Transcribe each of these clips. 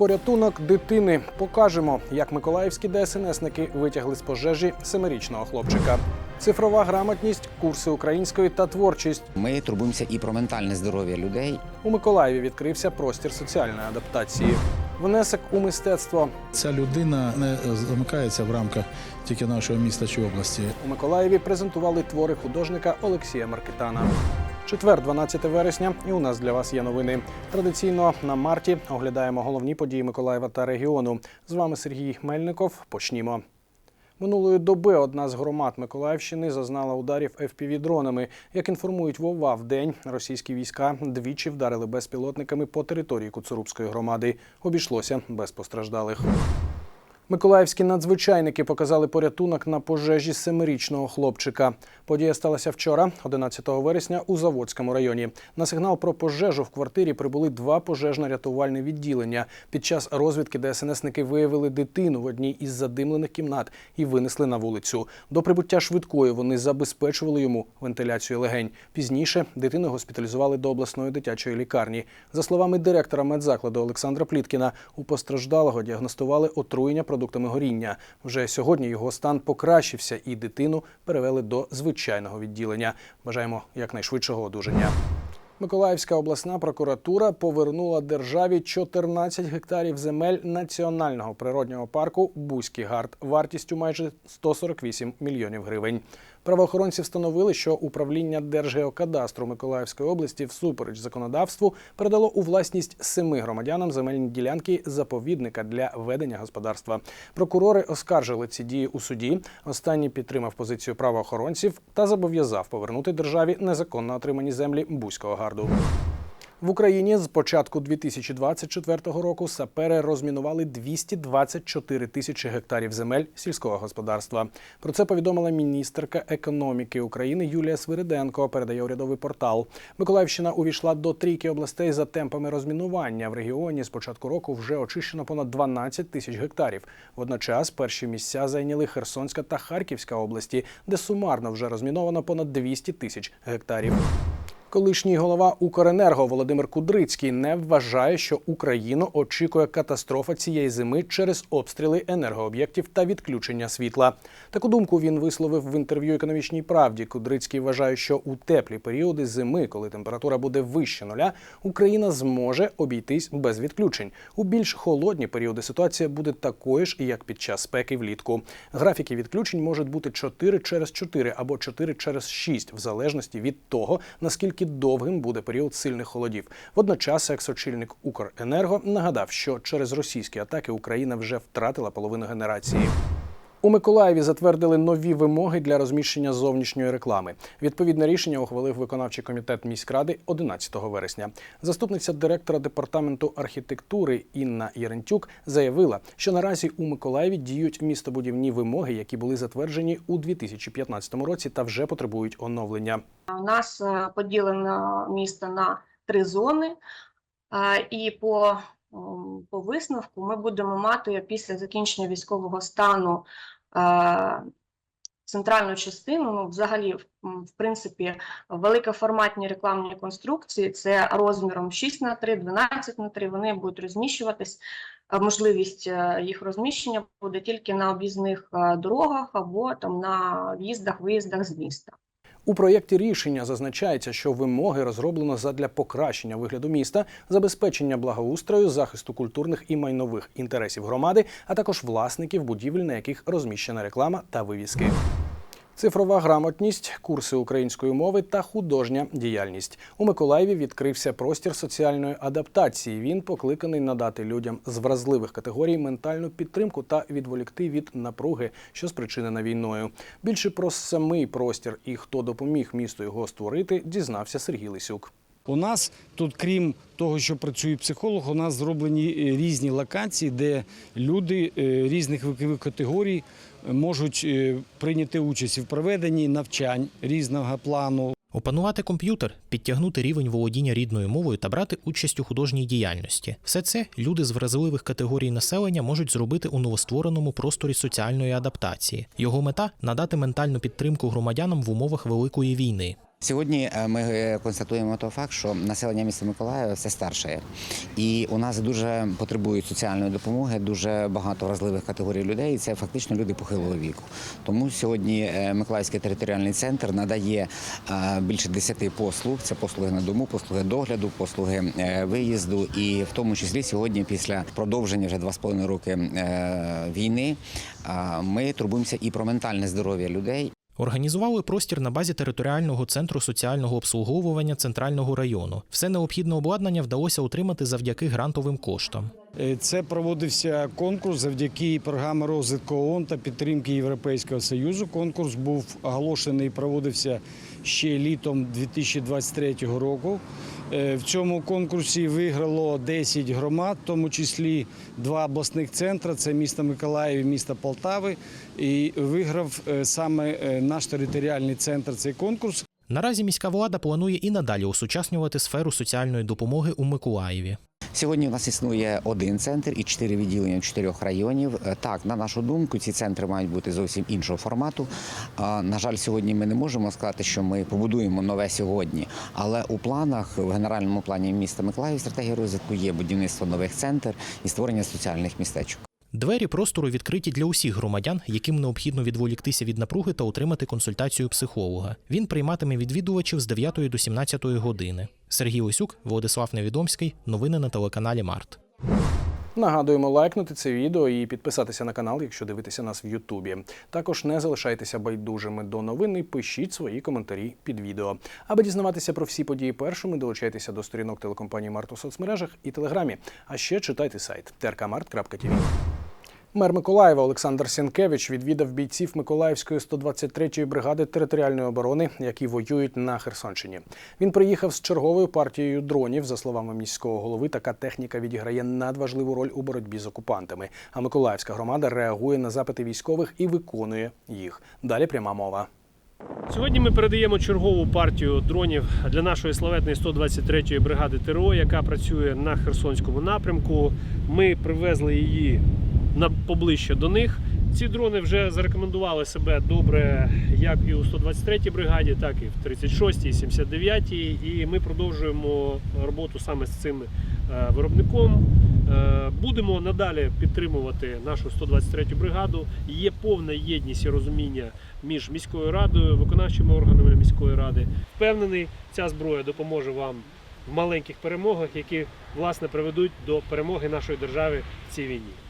Порятунок дитини покажемо, як миколаївські ДСНСники витягли з пожежі семирічного хлопчика. Цифрова грамотність, курси української та творчість. Ми турбуємося і про ментальне здоров'я людей. У Миколаєві відкрився простір соціальної адаптації. Внесок у мистецтво Ця людина не замикається в рамках тільки нашого міста чи області. у Миколаєві презентували твори художника Олексія Маркітана. Четвер, 12 вересня, і у нас для вас є новини. Традиційно на марті оглядаємо головні події Миколаєва та регіону. З вами Сергій Мельников. Почнімо. Минулої доби одна з громад Миколаївщини зазнала ударів FPV-дронами. Як інформують Вова, в день російські війська двічі вдарили безпілотниками по території Куцурубської громади. Обійшлося без постраждалих. Миколаївські надзвичайники показали порятунок на пожежі семирічного хлопчика. Подія сталася вчора, 11 вересня, у Заводському районі. На сигнал про пожежу в квартирі прибули два пожежно-рятувальні відділення. Під час розвідки ДСНСники виявили дитину в одній із задимлених кімнат і винесли на вулицю. До прибуття швидкої вони забезпечували йому вентиляцію легень. Пізніше дитину госпіталізували до обласної дитячої лікарні. За словами директора медзакладу Олександра Пліткіна, у постраждалого діагностували отруєння продуктами горіння. Вже сьогодні його стан покращився, і дитину перевели до звичайного відділення. Бажаємо якнайшвидшого одужання. Миколаївська обласна прокуратура повернула державі 14 гектарів земель національного природнього парку Бузький гард вартістю майже 148 мільйонів гривень. Правоохоронці встановили, що управління Держгеокадастру Миколаївської області всупереч законодавству передало у власність семи громадянам земельні ділянки заповідника для ведення господарства. Прокурори оскаржили ці дії у суді. Останній підтримав позицію правоохоронців та зобов'язав повернути державі незаконно отримані землі Бузького гарду. В Україні з початку 2024 року сапери розмінували 224 тисячі гектарів земель сільського господарства. Про це повідомила міністерка економіки України Юлія Свириденко. Передає урядовий портал. Миколаївщина увійшла до трійки областей за темпами розмінування. В регіоні з початку року вже очищено понад 12 тисяч гектарів. Водночас перші місця зайняли Херсонська та Харківська області, де сумарно вже розміновано понад 200 тисяч гектарів. Колишній голова Укренерго Володимир Кудрицький не вважає, що Україну очікує катастрофа цієї зими через обстріли енергооб'єктів та відключення світла. Таку думку він висловив в інтерв'ю економічній правді. Кудрицький вважає, що у теплі періоди зими, коли температура буде вище нуля, Україна зможе обійтись без відключень. У більш холодні періоди ситуація буде такою ж, як під час спеки влітку. Графіки відключень можуть бути 4 через 4 або 4 через 6, в залежності від того, наскільки довгим буде період сильних холодів. Водночас, ексочільник Укренерго нагадав, що через російські атаки Україна вже втратила половину генерації. У Миколаєві затвердили нові вимоги для розміщення зовнішньої реклами. Відповідне рішення ухвалив виконавчий комітет міськради 11 вересня. Заступниця директора департаменту архітектури Інна Єрентюк заявила, що наразі у Миколаєві діють містобудівні вимоги, які були затверджені у 2015 році та вже потребують оновлення. У нас е, поділено місто на три зони, е, і по, по висновку ми будемо мати після закінчення військового стану е, центральну частину. Ну, взагалі, в- принципі, великоформатні рекламні конструкції це розміром 6 на 3, 12 на 3, вони будуть розміщуватись. Е, Можливість е, їх розміщення буде тільки на об'їзних дорогах або там на в'їздах-виїздах з міста. У проєкті рішення зазначається, що вимоги розроблено задля покращення вигляду міста, забезпечення благоустрою, захисту культурних і майнових інтересів громади, а також власників будівель, на яких розміщена реклама та вивіски. Цифрова грамотність, курси української мови та художня діяльність у Миколаєві відкрився простір соціальної адаптації. Він покликаний надати людям з вразливих категорій ментальну підтримку та відволікти від напруги, що спричинена війною. Більше про самий простір і хто допоміг місту його створити, дізнався Сергій Лисюк. У нас тут, крім того, що працює психолог, у нас зроблені е, різні локації, де люди е, різних вікових категорій можуть е, прийняти участь в проведенні навчань різного плану. Опанувати комп'ютер, підтягнути рівень володіння рідною мовою та брати участь у художній діяльності. Все це люди з вразливих категорій населення можуть зробити у новоствореному просторі соціальної адаптації. Його мета надати ментальну підтримку громадянам в умовах великої війни. Сьогодні е, ми е, констатуємо той факт, що населення міста Миколаєва все старше, і у нас дуже потребують соціальної допомоги, дуже багато вразливих категорій людей. І це фактично люди похилого віку. Тому сьогодні е, Миколаївський територіальний центр надає більше 10 послуг. Це послуги на дому, послуги догляду, послуги виїзду. І в тому числі сьогодні, після продовження вже 2,5 роки війни, ми турбуємося і про ментальне здоров'я людей, Організували простір на базі територіального центру соціального обслуговування центрального району. Все необхідне обладнання вдалося отримати завдяки грантовим коштам. Е, Це проводився конкурс завдяки програмі розвитку ООН та підтримки Європейського Союзу. Конкурс був оголошений і проводився ще літом 2023 року. Е, В цьому конкурсі виграло 10 громад, в тому числі два обласних центри це місто Миколаїв і місто Полтави. І виграв е, саме е, наш територіальний центр цей конкурс. Наразі міська влада планує і надалі осучаснювати сферу соціальної допомоги у Миколаєві. Сьогодні у нас існує один центр і чотири відділення чотирьох районів. Е, Так, на нашу думку, ці центри мають бути зовсім іншого формату. На жаль, сьогодні ми не можемо сказати, що ми побудуємо нове сьогодні. Але у планах, в генеральному плані міста Миколаїв, стратегія розвитку є будівництво нових центрів і створення соціальних містечок. Двері простору відкриті для усіх громадян, яким необхідно відволіктися від напруги та отримати консультацію психолога. Він прийматиме відвідувачів з 9 до 17 години. Сергій Лисюк, Владислав Невідомський. Новини на телеканалі Март. Нагадуємо лайкнути це відео і підписатися на канал, якщо дивитеся нас в Ютубі. Також не залишайтеся байдужими до новин і пишіть свої коментарі під відео. Аби дізнаватися про всі події першими, долучайтеся до сторінок телекомпанії Март у соцмережах і телеграмі. А ще читайте сайт trkmart.tv. Мер Миколаєва Олександр Сінкевич відвідав бійців Миколаївської 123-ї бригади територіальної оборони, які воюють на Херсонщині. Він приїхав з черговою партією дронів. За словами міського голови, така техніка відіграє надважливу роль у боротьбі з окупантами. А Миколаївська громада реагує на запити військових і виконує їх. Далі пряма мова. Сьогодні ми передаємо чергову партію дронів для нашої славетної 123-ї бригади ТРО, яка працює на Херсонському напрямку. Ми привезли її поближче до них. Ці дрони вже зарекомендували себе добре як і у 123-й бригаді, так і в 36-й, 79-й. І ми продовжуємо роботу саме з цим е, виробником. Е, Будемо надалі підтримувати нашу 123-ю бригаду. Є повна єдність і розуміння між міською радою, виконавчими органами міської ради. Впевнений, ця зброя допоможе вам в маленьких перемогах, які власне приведуть до перемоги нашої держави в цій війні.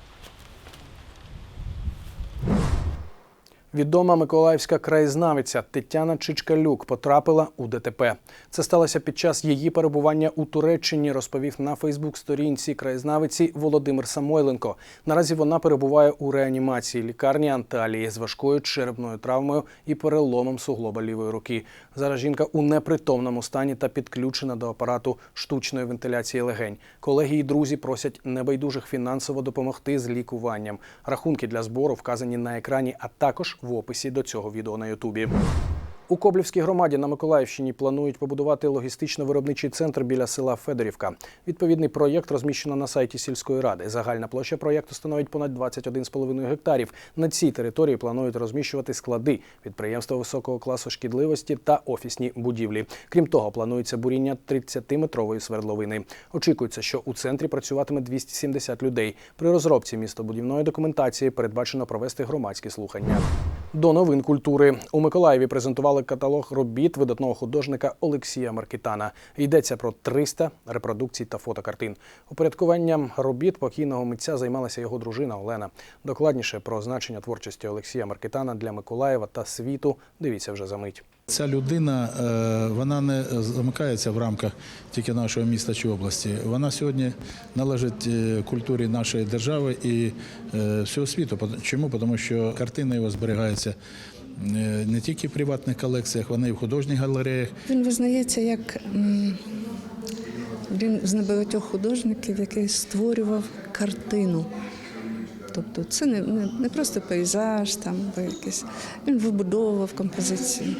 Відома миколаївська краєзнавиця Тетяна Чичкалюк потрапила у ДТП. Це сталося під час її перебування у Туреччині, розповів на Фейсбук-сторінці краєзнавиці Володимир Самойленко. Наразі вона перебуває у реанімації лікарні Анталії з важкою черепною травмою і переломом суглоба лівої руки. Зараз жінка у непритомному стані та підключена до апарату штучної вентиляції легень. Колеги і друзі просять небайдужих фінансово допомогти з лікуванням. Рахунки для збору вказані на екрані, а також в описі до цього відео на Ютубі. У Коблівській громаді на Миколаївщині планують побудувати логістично-виробничий центр біля села Федорівка. Відповідний проєкт розміщено на сайті сільської ради. Загальна площа проєкту становить понад 21,5 гектарів. На цій території планують розміщувати склади, підприємства високого класу шкідливості та офісні будівлі. Крім того, планується буріння 30-метрової свердловини. Очікується, що у центрі працюватиме 270 людей. При розробці містобудівної документації передбачено провести громадські слухання. До новин культури у Миколаєві презентували каталог робіт видатного художника Олексія Маркітана. Йдеться про 300 репродукцій та фотокартин. Упорядкуванням робіт покійного митця займалася його дружина Олена. Докладніше про значення творчості Олексія Маркітана для Миколаєва та світу. Дивіться вже за мить. Ця людина е, вона не замикається в рамках тільки нашого міста чи області. Вона сьогодні належить е, культурі нашої держави і е, всього світу. Чому? Тому що картина його зберігається не тільки в приватних колекціях, вона і в художніх галереях. Він визнається як один з небагатьох художників, який створював картину. Тобто це не, не, не просто пейзаж, там, якийсь. він вибудовував композицію.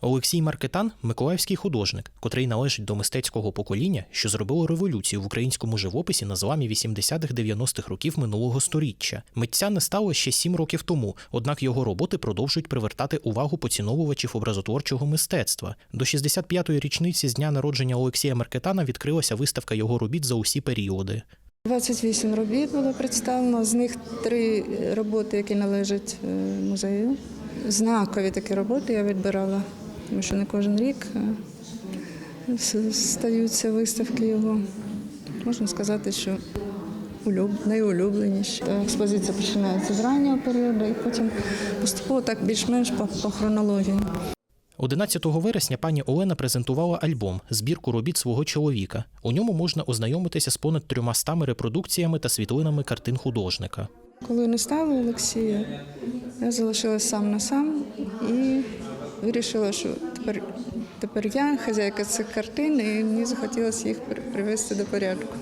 Олексій Маркетан миколаївський художник, котрий належить до мистецького покоління, що зробило революцію в українському живописі на зламі 80-х-90-х років минулого сторіччя. Митця не стало ще сім років тому, однак його роботи продовжують привертати увагу поціновувачів образотворчого мистецтва. До 65-ї річниці з дня народження Олексія Маркетана відкрилася виставка його робіт за усі періоди. 28 робіт було представлено, з них три роботи, які належать е, музею. Знакові такі роботи я відбирала, тому що не кожен рік е, стаються виставки його. Можна сказати, що улюб... найулюбленіші. Експозиція починається з раннього періоду і потім поступово так більш-менш по, хронології. 11 вересня пані Олена презентувала альбом збірку робіт свого чоловіка. У ньому можна ознайомитися з понад трьома стами репродукціями та світлинами картин художника. Коли не стало Олексія, я залишилась сам на сам і вирішила, що тепер, тепер я хазяйка цих картин, і мені захотілося їх привести до порядку.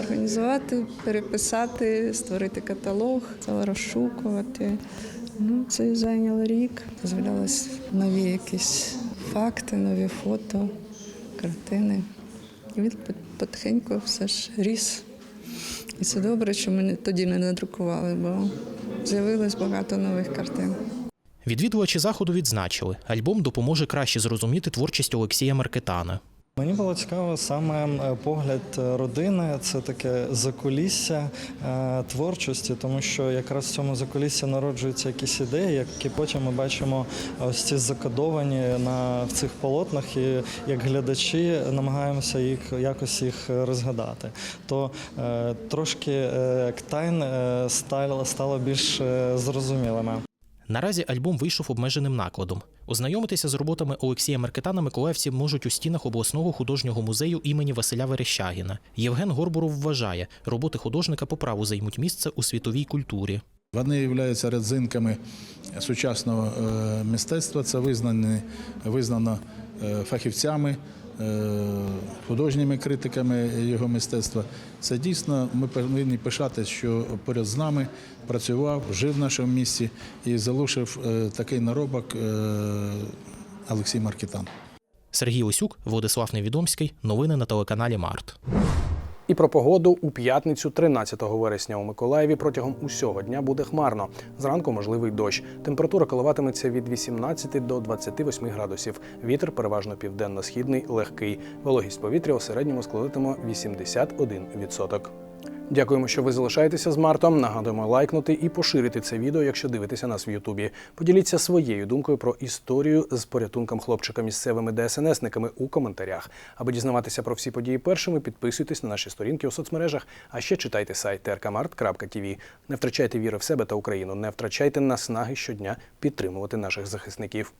Організувати, переписати, створити каталог, стала розшукувати. Ну, це зайняло рік. З'являлись нові якісь факти, нові фото, картини. І він потихеньку все ж ріс. І це добре, що ми тоді не надрукували, бо з'явилось багато нових картин. Відвідувачі заходу відзначили, альбом допоможе краще зрозуміти творчість Олексія Маркетана. Мені було цікаво саме е, погляд е, родини, це таке закулісся е, творчості, тому що якраз в цьому закуліссі народжуються якісь ідеї, які потім ми бачимо ось ці закодовані на в цих полотнах, і як глядачі намагаємося їх якось їх розгадати. То трошки тайн е, стало, більш зрозумілими. Наразі альбом вийшов обмеженим накладом. Ознайомитися з роботами Олексія Маркетана миколаївці можуть у стінах обласного художнього музею імені Василя Верещагіна. Євген Горбуров вважає, роботи художника по праву займуть місце у світовій культурі. Вони являються родзинками сучасного е, мистецтва. Це визнані, визнано е, фахівцями, художніми критиками його мистецтва. Це дійсно ми повинні пишати, що поряд з нами працював, жив в нашому місті і залишив е, такий наробок е, Олексій Маркітан. Сергій Осюк, Владислав Невідомський. Новини на телеканалі Март. І про погоду у п'ятницю, 13 вересня у Миколаєві протягом усього дня буде хмарно. Зранку можливий дощ. Температура коливатиметься від 18 до 28 градусів. Вітер переважно південно-східний, легкий. Вологість повітря у середньому складатиме 81%. Дякуємо, що ви залишаєтеся з Мартом. Нагадуємо лайкнути і поширити це відео, якщо дивитеся нас в Ютубі. Поділіться своєю думкою про історію з порятунком хлопчика місцевими ДСНСниками у коментарях. Аби дізнаватися про всі події першими, підписуйтесь на наші сторінки у соцмережах, а ще читайте сайт trkmart.tv. Не втрачайте віри в себе та Україну, не втрачайте наснаги щодня підтримувати наших захисників.